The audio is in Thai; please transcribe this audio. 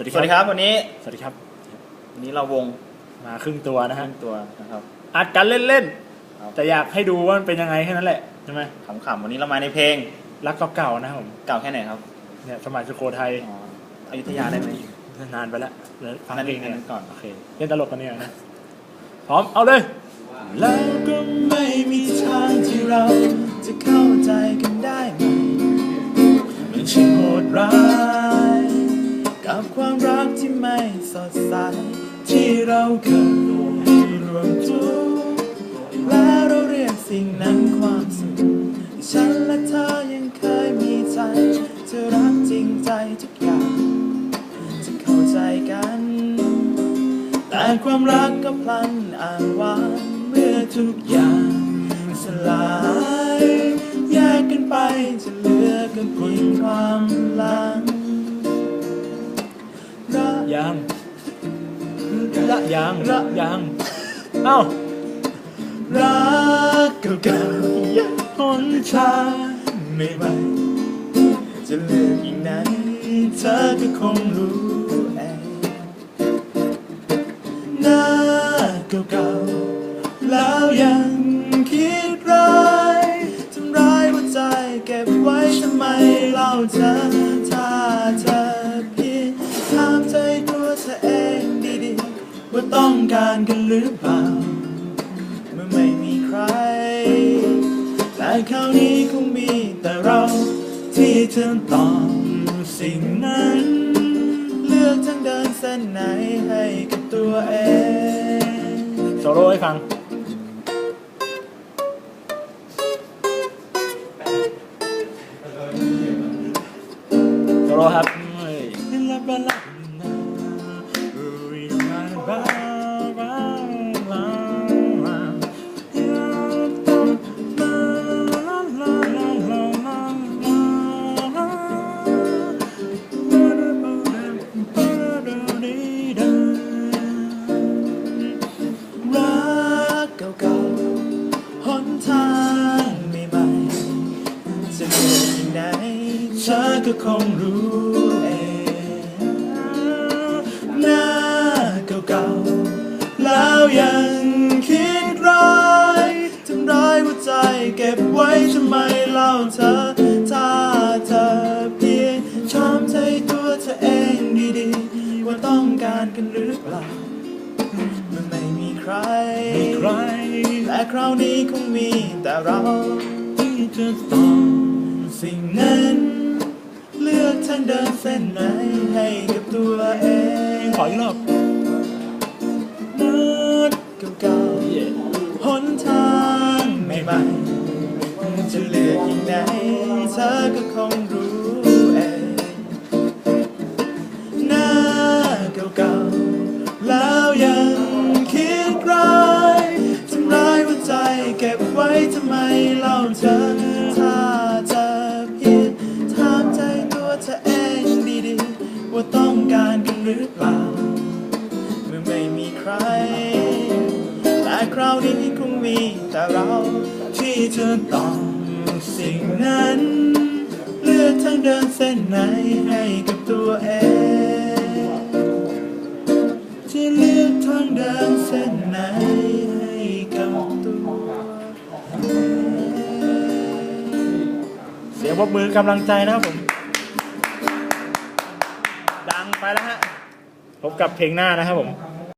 วัสดีสวัสดีครับวันนี้ สวัสดีครับ วันนี้เราวงมาครึ่งตัวนะฮะทั้งตัวนะครับอัดกันเล่นครับๆแต่อยากให้ดูว่ามันเป็นยังไงแค่นั้นแหละใช่ไหมขำๆวันนี้เรามาในเพลงรักเก่าๆนะครับผมเก่าแค่ไหนครับเนี่ยสมัยสุโขทัยอ๋ออยุธยาได้ไหมนานไปแล้วแล้วฟังนั่นเพลงอันนั้เนี่ยนก่อนโอเคเล่นตลกกันเนี่ยนะพร้อมเอาเลยแล้วก็ไม่มีทาง รักที่ไม่สดใสที่เราเคยรวมทุกข์แล้วเราเรียกสิ่งนั้นความสุขฉันและเธอยังเคยมีใจจะรักจริงใจทุกอย่าง จะเข้าใจกัน แต่ความรักก็พลันอ่านวานเมื่อทุกอย่างสลายแยกกันไปจะเหลือกันเระยังระยังระยังเอ้ารักเก่าๆหนทาไม่ไหวจะเลือกอย่างไหนเธอก็คงรู้เองหน้าเก่าๆแล้วยังคิดร้ายทำร้ายหัวใจเก็บไว้ทำไมเล่าเธอ ว่าต้องการกันหรือเปล่า เมื่อไม่มีใคร แต่คราวนี้คงมีแต่เราที่เธอต้องสิ่งนั้น เลือกทางเดินเส้นไหนให้กับตัวเองโซโล่ให้ฟังโซโล่ครับ รักเก่าๆหนทางใหม่ๆจะเดินเธอก็คงรู้ เก่าๆแล้วยังคิดร้ายทำร้ายหัวใจเก็บไว้ทำไมเล่าเธอ ถ้าเธอเพียงชอบใจตัวเธอเองดีๆ ว่าต้องการกันหรือเปล่ามันไม่มีใครใครและคราวนี้คงมีแต่เราที่จะต้องสิ่งนั้นเลือกทางเดินเส้นไหนให้กับตัวเองขออีกรอบ นัดเก่าๆหนทางใหม่ๆจะเลือกอย่างไหนเธอก็คงรู้เองหน้าเก่าๆแล้วยังคิดร้ายทำร้ายหัวใจเก็บไว้ทำไมเล่าเธอ คราวนี้คงมีแต่เราที่จะต้องสิ่งนั้น เลือกทางเดินเส้นไหนให้กับตัวเองจะเลือกทางเดินเส้นไหนให้กับตัวเองเสียงปรบมือกำลังใจนะครับผม ดังไปแล้วฮะพบกับเพลงหน้านะครับผม